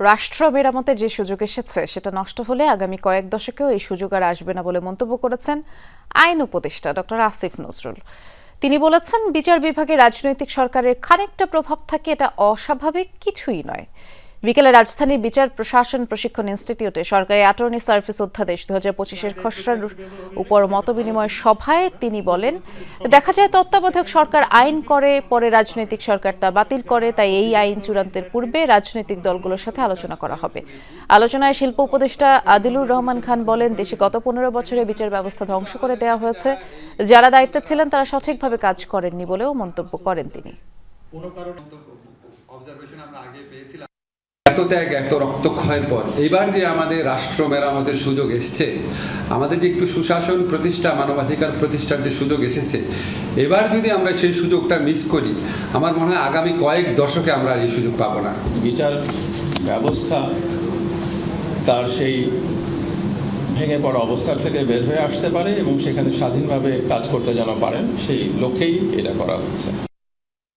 রাষ্ট্র মেরামতের যে সুযোগ এসেছে, সেটা নষ্ট হলে আগামী কয়েক দশকেও এই সুযোগ আর আসবে না বলে মন্তব্য করেছেন আইন উপদেষ্টা ডক্টর আসিফ নজরুল। তিনি বলেছেন, বিচার বিভাগে রাজনৈতিক সরকারের খানিকটা প্রভাব থাকে, এটা অস্বাভাবিক কিছুই নয়। বিকেলে রাজধানীর বিচার প্রশাসন প্রশিক্ষণ ইনস্টিটিউটে সরকারি অ্যাটর্নি সার্ভিস অধ্যাদেশ দু হাজার পঁচিশের খসড়ার উপর মতবিনিময় সভায় তিনি বলেন দেখা যায় তত্ত্বাবধায়ক সরকার আইন করে পরে রাজনৈতিক সরকার তা বাতিল করে তাই এই আইন চূড়ান্তের পূর্বে রাজনৈতিক দলগুলোর সাথে আলোচনা করা হবে। আলোচনায় শিল্প উপদেষ্টা আদিলুর রহমান খান বলেন দেশে গত পনেরো বছরে বিচার ব্যবস্থা ধ্বংস করে দেওয়া হয়েছে। যারা দায়িত্বে ছিলেন তারা সঠিকভাবে কাজ করেননি বলেও মন্তব্য করেন তিনি। অবজারভেশন আমরা আগে পেয়েছিলাম। এত ত্যাগ, এত রক্তক্ষয়ের পর এবার যে আমাদের রাষ্ট্র মেরামতের সুযোগ এসছে, আমাদের যে একটু সুশাসন প্রতিষ্ঠা, মানবাধিকার প্রতিষ্ঠার যে সুযোগ এসেছে, এবার যদি আমরা সেই সুযোগটা মিস করি, আমার মনে হয় আগামী কয়েক দশকে আমরা এই সুযোগ পাবো না। বিচার ব্যবস্থা তার সেই ভেঙে পড়া অবস্থার থেকে বের হয়ে আসতে পারে এবং সেখানে স্বাধীনভাবে কাজ করতে যেন পারেন, সেই লক্ষ্যেই এটা করা হচ্ছে।